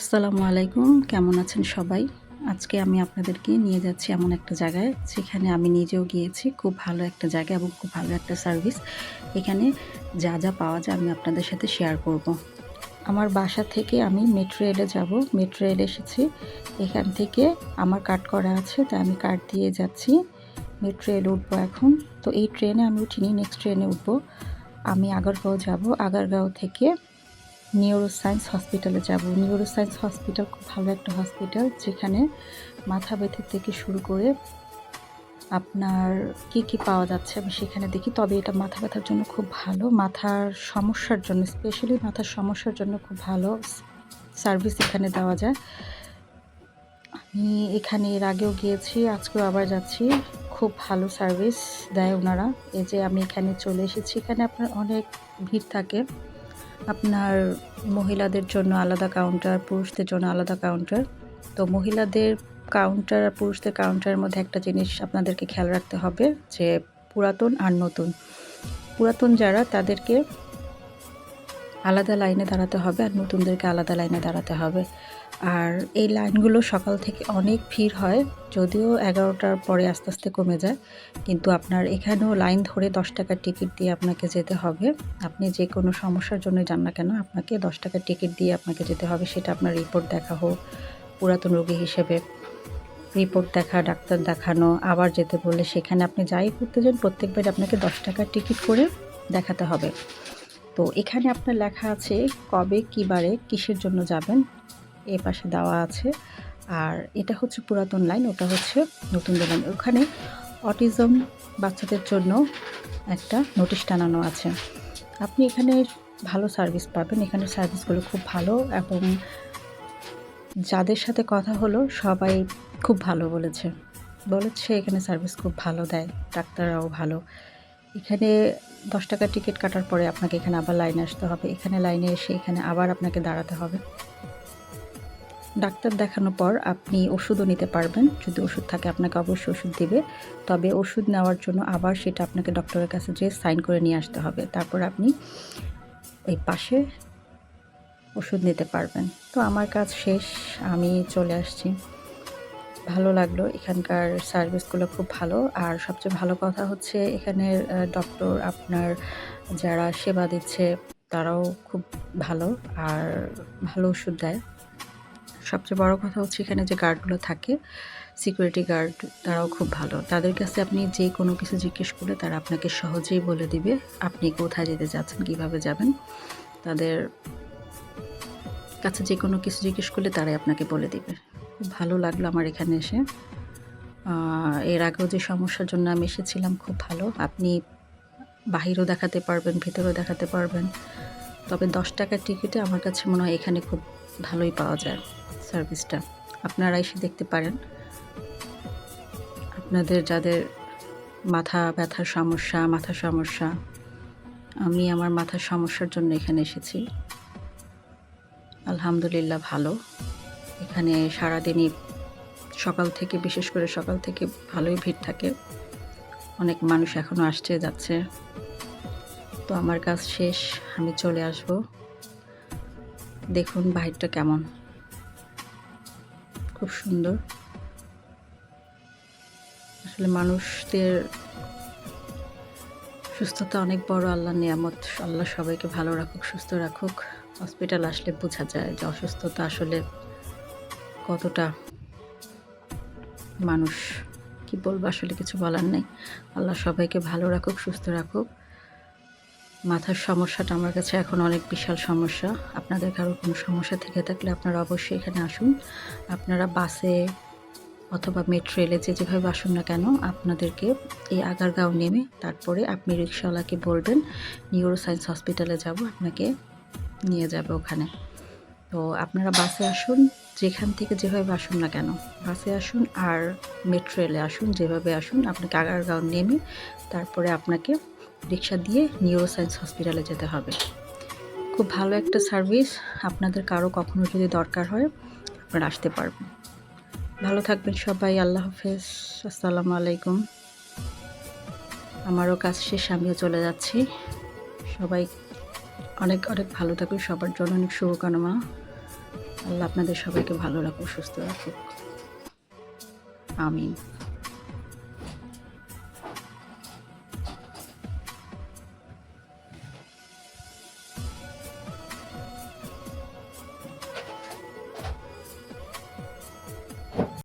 আসসালামু আলাইকুম, কেমন আছেন সবাই? আজকে আমি আপনাদেরকে নিয়ে যাচ্ছি এমন একটা জায়গায়, যেখানে আমি নিজেও গিয়েছি। খুব ভালো একটা জায়গা এবং খুব ভালো একটা সার্ভিস। এখানে যা যা পাওয়া যায় আমি আপনাদের সাথে শেয়ার করব। আমার বাসা থেকে আমি মেট্রো রেলে যাব। মেট্রো রেলে এসেছি। এখান থেকে আমার কার্ড করা আছে, তাই আমি কার্ড দিয়ে যাচ্ছি। মেট্রো রেলে উঠবো এখন। তো এই ট্রেনে আমি উঠিনি নেক্সট ট্রেনে উঠবো। আমি আগারগাঁও যাব। আগারগাঁও থেকে নিউরো সায়েন্স হসপিটালে যাব। নিউরো সায়েন্স হসপিটাল খুব ভালো একটা হসপিটাল যেখানে মাথা ব্যথা থেকে শুরু করে আপনার কি কি পাওয়া যাচ্ছে আমি সেখানে দেখি। তবে এটা মাথা ব্যথার জন্য খুব ভালো। মাথার সমস্যার জন্য স্পেশালি মাথার সমস্যার জন্য খুব ভালো সার্ভিস এখানে দেওয়া যায়। আমি এখানে এর আগেও গিয়েছি, আজকেও আবার যাচ্ছি। খুব ভালো সার্ভিস দেয় ওনারা। এই যে আমি এখানে চলে এসেছি। এখানে আপনার অনেক ভিড় থাকে। আপনার মহিলাদের জন্য আলাদা কাউন্টার পুরুষদের জন্য আলাদা কাউন্টার তো মহিলাদের কাউন্টার আর পুরুষদের কাউন্টারের মধ্যে একটা জিনিস আপনাদেরকে খেয়াল রাখতে হবে যে পুরাতন আর নতুন। পুরাতন যারা, তাদেরকে আলাদা লাইনে দাঁড়াতে হবে আর নতুনদেরকে আলাদা লাইনে দাঁড়াতে হবে। আর এই লাইনগুলো সকাল থেকে অনেক ভিড় হয়, যদিও এগারোটার পরে আস্তে আস্তে কমে যায়। কিন্তু আপনার এখানেও লাইন ধরে দশ টাকার টিকিট দিয়ে আপনাকে যেতে হবে। আপনি যে কোনো সমস্যার জন্য যান না কেন, আপনাকে দশ টাকার টিকিট দিয়ে আপনাকে যেতে হবে। সেটা আপনার রিপোর্ট দেখা হোক, পুরাতন রোগী হিসেবে রিপোর্ট দেখা, ডাক্তার দেখানো, আবার যেতে বললে সেখানে আপনি যাই করতে যান প্রত্যেকবার আপনাকে দশ টাকার টিকিট করে দেখাতে হবে। তো এখানে আপনার লেখা আছে কবে, কী বারে, কিসের জন্য যাবেন? এ পাশে দেওয়া আছে। আর এটা হচ্ছে পুরাতন লাইন, ওটা হচ্ছে নতুন লাইন ওখানে অটিজম বাচ্চাদের জন্য একটা নোটিশ টানানো আছে। আপনি এখানে ভালো সার্ভিস পাবেন। এখানে সার্ভিসগুলো খুব ভালো এবং যাদের সাথে কথা হলো সবাই খুব ভালো বলেছে। বলেছে এখানে সার্ভিস খুব ভালো দেয়, ডাক্তাররাও ভালো। এখানে দশ টাকার টিকিট কাটার পরে আপনাকে এখানে আবার লাইনে আসতে হবে। এখানে লাইনে এসে এখানে আবার আপনাকে দাঁড়াতে হবে। ডাক্তার দেখানোর পর আপনি ওষুধও নিতে পারবেন। যদি ওষুধ থাকে, আপনাকে অবশ্যই ওষুধ দেবে। তবে ওষুধ নেওয়ার জন্য আবার সেটা আপনাকে ডক্টরের কাছে যেয়ে সাইন করে নিয়ে আসতে হবে। তারপর আপনি ওই পাশে ওষুধ নিতে পারবেন। তো আমার কাজ শেষ। আমি চলে আসছি। ভালো লাগল। এখানকার সার্ভিসগুলো খুব ভালো। আর সবচেয়ে ভালো কথা হচ্ছে, এখানের ডক্টর আপনার যারা সেবা দিচ্ছে, তারাও খুব ভালো। আর ভালো ওষুধ দেয়। সবচেয়ে বড় কথা হচ্ছে এখানে যে গার্ডগুলো থাকে সিকিউরিটি গার্ড তারাও খুব ভালো। তাদের কাছে আপনি যে কোনো কিছু জিজ্ঞেস করলে তারা আপনাকে সহজেই বলে দিবে আপনি কোথায় যেতে যাচ্ছেন, কীভাবে যাবেন। তাদের কাছে যে কোনো কিছু জিজ্ঞেস করলে তারাই আপনাকে বলে দিবে। ভালো লাগল আমার এখানে এসে। এর আগেও যে সমস্যার জন্য আমি এসেছিলাম, খুব ভালো। আপনি বাহিরও দেখাতে পারবেন, ভেতরেও দেখাতে পারবেন। তবে দশ টাকার টিকিটে আমার কাছে মনে হয় এখানে খুব ভালোই পাওয়া যায়। সার্ভিসটা আপনারা এসে দেখতে পারেন। আপনাদের যাদের মাথা ব্যথার সমস্যা, মাথা সমস্যা, আমি আমার মাথার সমস্যার জন্য এখানে এসেছি। আলহামদুলিল্লাহ ভালো। এখানে সারাদিনই সকাল থেকে, বিশেষ করে সকাল থেকে ভালোই ভিড় থাকে। অনেক মানুষ এখনও আসছে, যাচ্ছে। তো আমার কাজ শেষ, আমি চলে আসব। দেখুন বাহিরটা কেমন। খুব সুন্দর। আসলে মানুষদের সুস্থতা অনেক বড় আল্লাহ নিয়ামত। আল্লাহ সবাইকে ভালো রাখুক, সুস্থ রাখুক। হসপিটাল আসলে বোঝা যায় যে অসুস্থতা আসলে কতটা মানুষ, কি বলব আসলে কিছু বলার নেই। আল্লাহ সবাইকে ভালো রাখুক, সুস্থ রাখুক। মাথার সমস্যাটা আমার কাছে এখন অনেক বিশাল সমস্যা। আপনাদের কারও কোনো সমস্যা থেকে থাকলে আপনারা অবশ্যই এখানে আসুন। আপনারা বাসে অথবা মেট্রো রেলে যে যেভাবে আসুন না কেন, আপনাদেরকে এই আগারগাঁও নেমে তারপরে আপনি রিক্সাওয়ালাকে বলবেন নিউরো সায়েন্স হসপিটালে যাব, আপনাকে নিয়ে যাবে ওখানে। তো আপনারা বাসে আসুন, যেখান থেকে যেভাবে আসুন না কেন, বাসে আসুন আর মেট্রো রেলে আসুন, যেভাবে আসুন, আপনাকে আগারগাঁও নেমে তারপরে আপনাকে রিক্সা দিয়ে নিউরো সায়েন্স হসপিটালে যেতে হবে। খুব ভালো একটা সার্ভিস, আপনাদের কারও কখনো যদি দরকার হয়, আপনারা আসতে পারবেন। ভালো থাকবেন সবাই, আল্লাহ হাফেজ, আসসালামু আলাইকুম। আমারও কাজ শেষ, আমিও চলে যাচ্ছি। সবাই অনেক অনেক ভালো থাকুন, সবার জন্য অনেক শুভকামনা। আল্লাহ আপনাদের সবাইকে ভালো রাখুক, সুস্থ রাখুক। আমিন।